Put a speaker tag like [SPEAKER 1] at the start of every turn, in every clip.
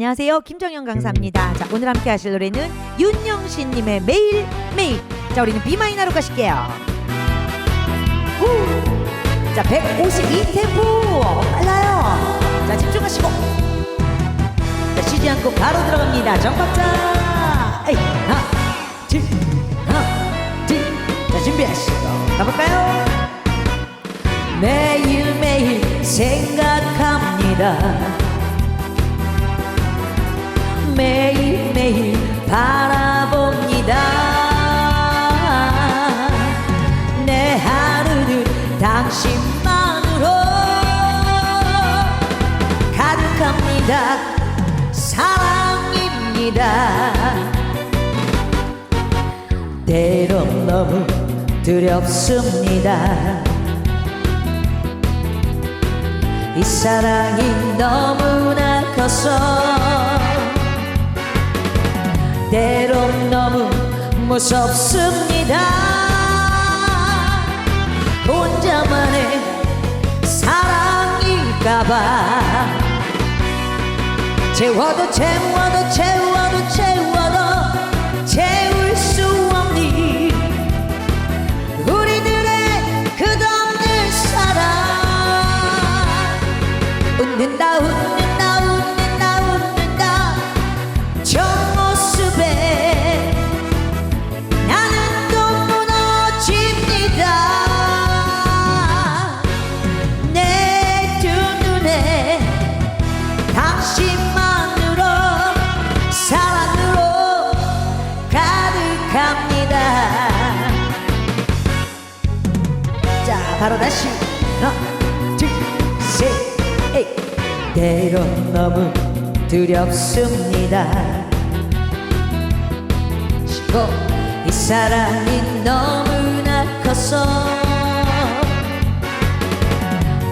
[SPEAKER 1] 안녕하세요. 김정현 강사입니다. 자, 오늘 함께 하실 노래는 윤영신 님의 매일 매일. 자, 우리는 B 마이너로 가실게요. 후. 자, 152 템포 빨라요. 자, 집중하시고. 자, 쉬지 않고 바로 들어갑니다. 정박자. 에이, 하나, 둘, 하나, 둘. 자, 준비하시고 가볼까요? 매일매일 생각합니다. 매일매일 바라봅니다. 내 하루는 당신만으로 가득합니다. 사랑입니다. 때론 너무 두렵습니다. 이 사랑이 너무나 커서 때론 너무 무섭습니다. 혼자만의 사랑일까봐. 채워도 채워도 채워도 채워도 때론 너무 두렵습니다. 쉬고 이 사랑이 너무나 커서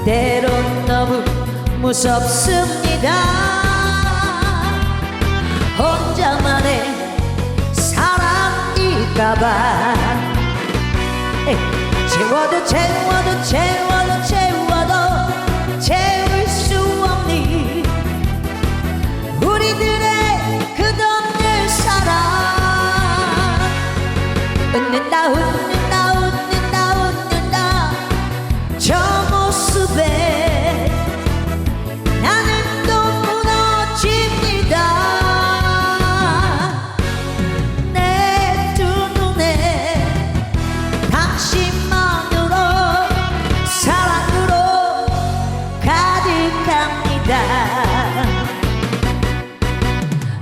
[SPEAKER 1] 때론 너무 무섭습니다. 혼자만의 사랑일까봐. 에이, 채워도 채워도 채워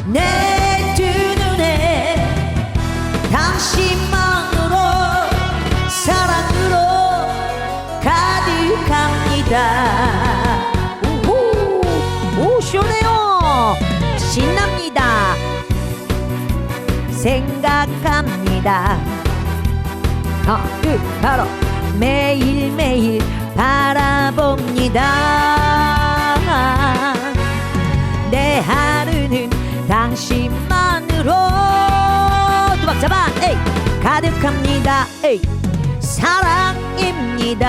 [SPEAKER 1] 내 두 눈에 당신만으로 사랑으로 가득합니다. 오호 오 시원해요. 신납니다. 생각합니다. 하나 둘 바로 매일매일 바라봅니다. 내 하루는 당신만으로. 두박 잡아. 에이 가득합니다. 에이 사랑입니다.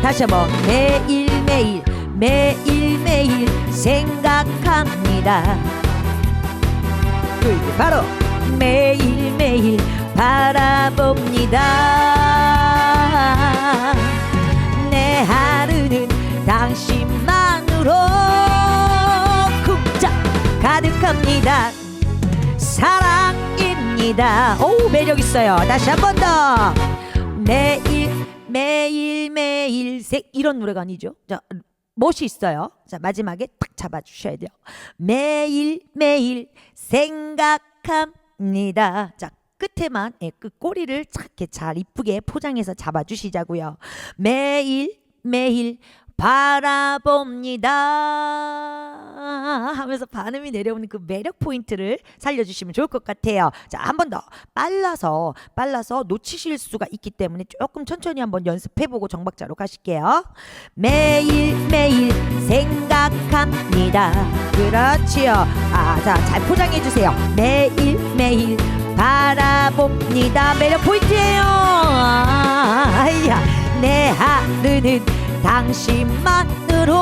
[SPEAKER 1] 다시 한번 매일매일 매일매일 생각합니다. 둘 바로 매일매일 바라봅니다. 내 하루는 당신만으로 가득합니다. 사랑입니다. 오 매력 있어요. 다시 한 번 더. 매일 매일 매일 생 이런 노래가 아니죠? 자 멋이 있어요. 자 마지막에 딱 잡아 주셔야 돼요. 매일 매일 생각합니다. 자 끝에만 예, 끝 꼬리를 착 이렇게 잘 이쁘게 포장해서 잡아 주시자고요. 매일 매일 바라봅니다 하면서 반음이 내려오는 그 매력 포인트를 살려주시면 좋을 것 같아요. 자, 한 번 더 빨라서 빨라서 놓치실 수가 있기 때문에 조금 천천히 한번 연습해보고 정박자로 가실게요. 매일 매일 생각합니다. 그렇지요. 아, 자, 잘 포장해 주세요. 매일 매일 바라봅니다. 매력 포인트예요. 아야, 내 하루는 당신만으로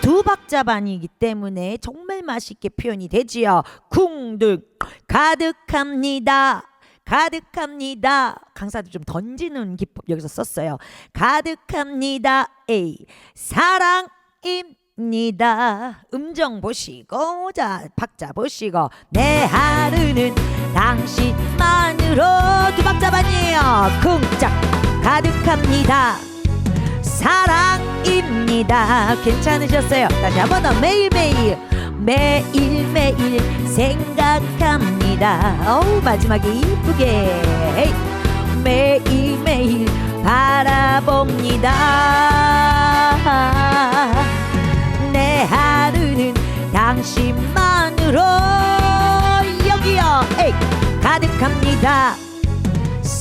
[SPEAKER 1] 두 박자 박자 반이기 때문에 정말 맛있게 표현이 되지요. 쿵등 가득합니다. 가득합니다. 강사도 좀 던지는 기법 여기서 썼어요. 가득합니다. 에이 사랑입니다. 음정 보시고 자 박자 보시고 내 하루는 당신만으로 두 박자반이에요. 쿵짝 가득합니다. 사랑입니다. 괜찮으셨어요? 다시 한 번 더 매일매일 매일매일 생각합니다. 어우 마지막에 이쁘게. 매일매일 바라봅니다. 내 하루는 당신만으로 여기요 에이 가득합니다.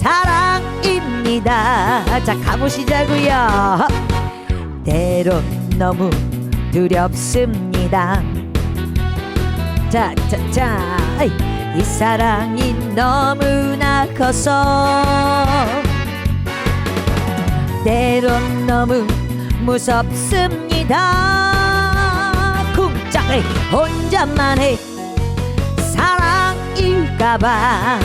[SPEAKER 1] 사랑입니다. 자 가보시자고요. 때론 너무 두렵습니다. 자, 자, 자, 이 사랑이 너무나 커서 때론 너무 무섭습니다. 쿵짝 에이, 혼자만의 사랑일까봐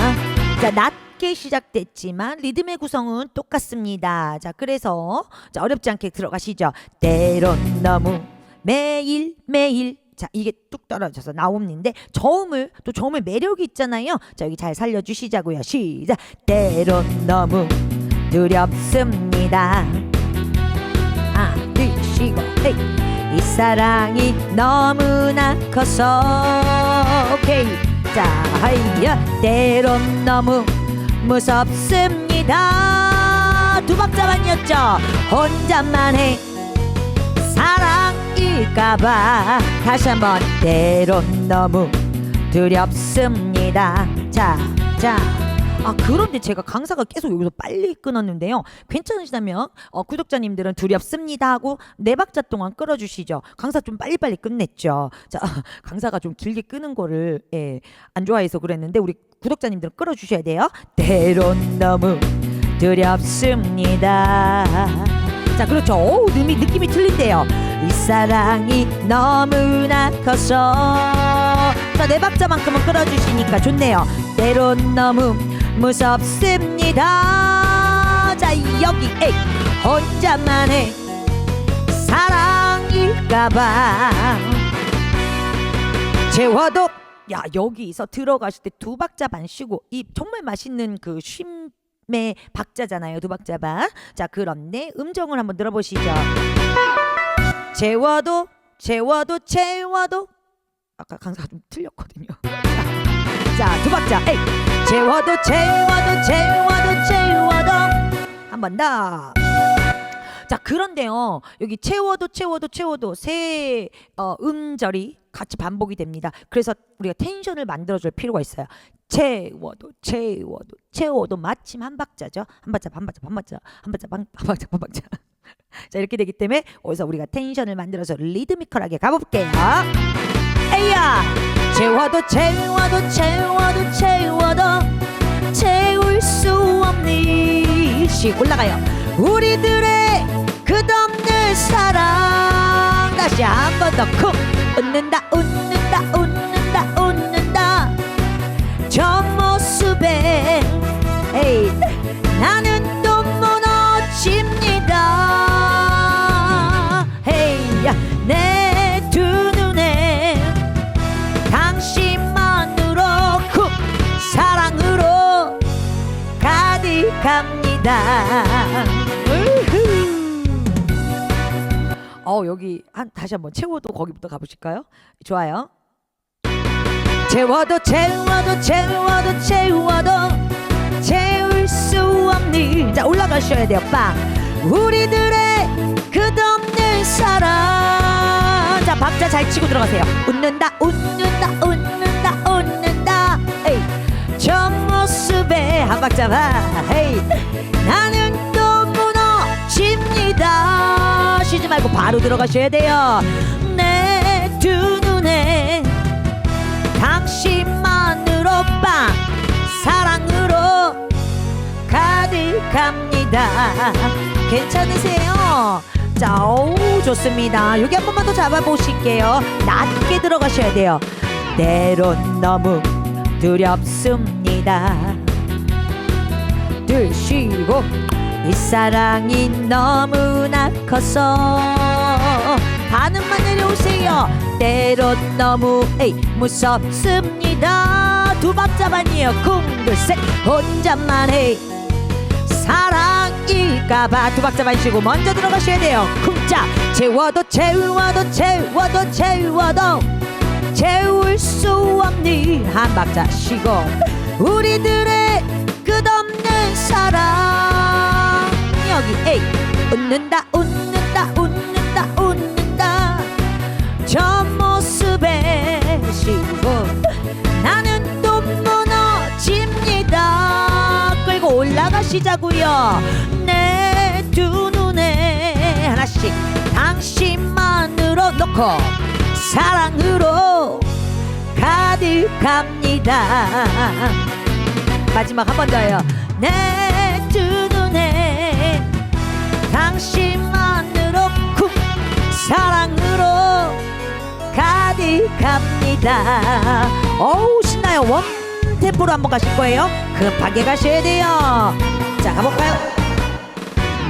[SPEAKER 1] 자 낮게 시작됐지만 리듬의 구성은 똑같습니다. 자 그래서 자 어렵지 않게 들어가시죠. 때론 너무 매일 매일 자 이게 뚝 떨어져서 나옴인데 저음을 또 저음의 매력이 있잖아요. 자 여기 잘 살려주시자고요. 시작. 때론 너무 두렵습니다. 하나 둘 쉬고 헤이 이 사랑이 너무나 커서 오케이 자 하이야 때론 너무 무섭습니다. 두 박자만이었죠. 혼자만의 사랑일까봐. 다시 한번 때론 너무 두렵습니다. 자 자 아 그런데 제가 강사가 계속 여기서 빨리 끊었는데요. 괜찮으시다면 어, 구독자님들은 두렵습니다 하고 네 박자 동안 끌어주시죠. 강사 좀 빨리빨리 끝냈죠. 자 강사가 좀 길게 끄는 거를 예, 안 좋아해서 그랬는데 우리 구독자님들은 끌어주셔야 돼요. 때론 너무 두렵습니다. 자 그렇죠. 오 느낌이, 느낌이 틀린데요. 이 사랑이 너무나 커서 자 네 박자만큼은 끌어주시니까 좋네요. 때론 너무 무섭습니다. 자 여기 에이 혼자만의 사랑일까봐 재워도 야 여기서 들어가실 때 두 박자 반 쉬고 이 정말 맛있는 그 쉼의 박자잖아요 두 박자 반. 자 그런데 음정을 한번 들어보시죠. 재워도 재워도 재워도 아까 강사가 좀 틀렸거든요. 자 두 박자 에이 재워도 재워도 재워도 재워도 한 번 더. 자 그런데요 여기 채워도 채워도 채워도 세 어, 음절이 같이 반복이 됩니다. 그래서 우리가 텐션을 만들어줄 필요가 있어요. 채워도 채워도 채워도 마침 한 박자죠. 한 박자 반 박자 반 박자 한 박자 반, 한 박자 반 박자. 자 이렇게 되기 때문에 어디서 우리가 텐션을 만들어서 리드미컬하게 가볼게요. 에이야 채워도 채워도 채워도 채워도 채울 수 없는 시 올라가요. 우리들의 끝없는 사랑. 다시 한 번 더 쿵. 웃는다 웃는다 웃는다 웃는다. 저 모습에 에이 나는 우후. 어 여기 한 다시 한번 채워도 거기부터 가보실까요? 좋아요. 채워도 채워도 채워도 채워도 채울 수 없는 자 올라가셔야 돼요 빵 우리들의 끝없는 사랑 자 박자 잘 치고 들어가세요 웃는다 웃는다 웃는다 한 박자 봐 에이 나는 또 무너집니다 쉬지 말고 바로 들어가셔야 돼요 내 두 눈에 당신만으로 빵 사랑으로 가득합니다 괜찮으세요? 자, 오, 좋습니다. 여기 한 번만 더 잡아보실게요. 낮게 들어가셔야 돼요. 때론 너무 두렵습니다. 드시고 이 사랑이 너무나 커서 반응만 내려오세요. 때론 너무 에이, 무섭습니다. 두 박자만이에요. 쿵둘셋 혼자만 해. 사랑일까봐 두 박자만 쉬고 먼저 들어가셔야 돼요. 쿵짝 채워도 채워도 채워도 채워도 채울 수 없는 한 박자 쉬고 우리들의 사랑. 여기 에이. 웃는다 웃는다 웃는다 웃는다. 저 모습에 쉬고 나는 또 무너집니다. 끌고 올라가시자고요. 내 두 눈에 하나씩 당신만으로 놓고 사랑으로 가득합니다. 마지막 한 번 더요 내 두 눈에 당신만으로 쿵 사랑으로 가득합니다. 어우 신나요? 원 템포로 한번 가실 거예요. 급하게 가셔야 돼요. 자 가볼까요?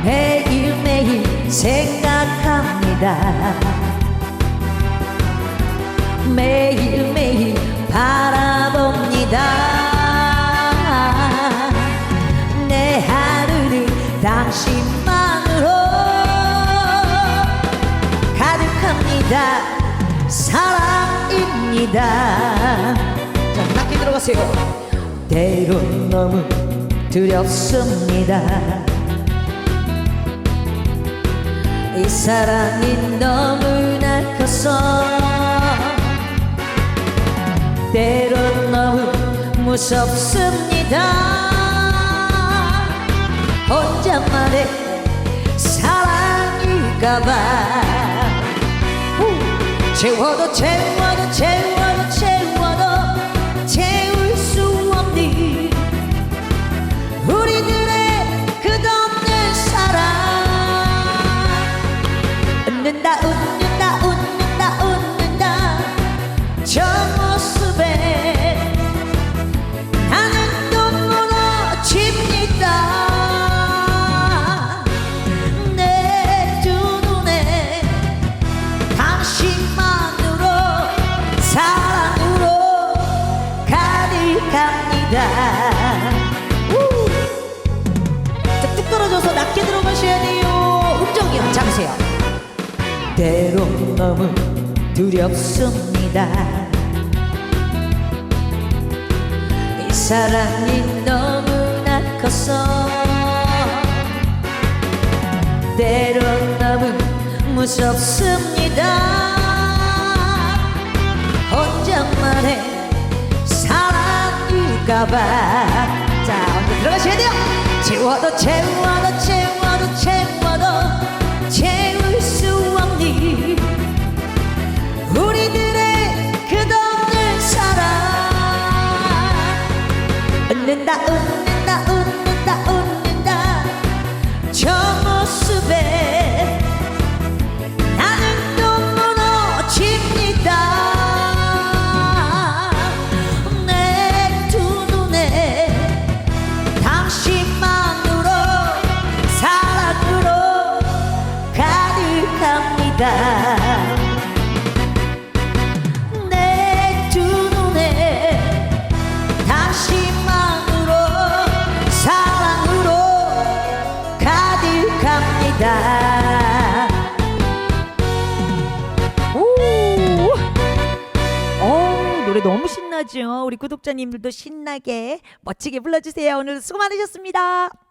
[SPEAKER 1] 매일매일 생각합니다. 매일매일 바라봅니다 가득합니다 사랑입니다. 자 낮게 들어가세요. 때론 너무 두렵습니다. 이 사랑이 너무나 커서 때론 너무 무섭습니다. 혼자만의 사랑일까봐 우! 채워도 채워도 채워 때론 너무 두렵습니다. 이 사랑이 너무나 커서 때론 너무 무섭습니다. 혼자만의 사랑일까봐. 자 들어가셔야 돼요. 채워도 채워도 채워도 웃는다 웃 우리 구독자님들도 신나게 멋지게 불러주세요. 오늘 수고 많으셨습니다.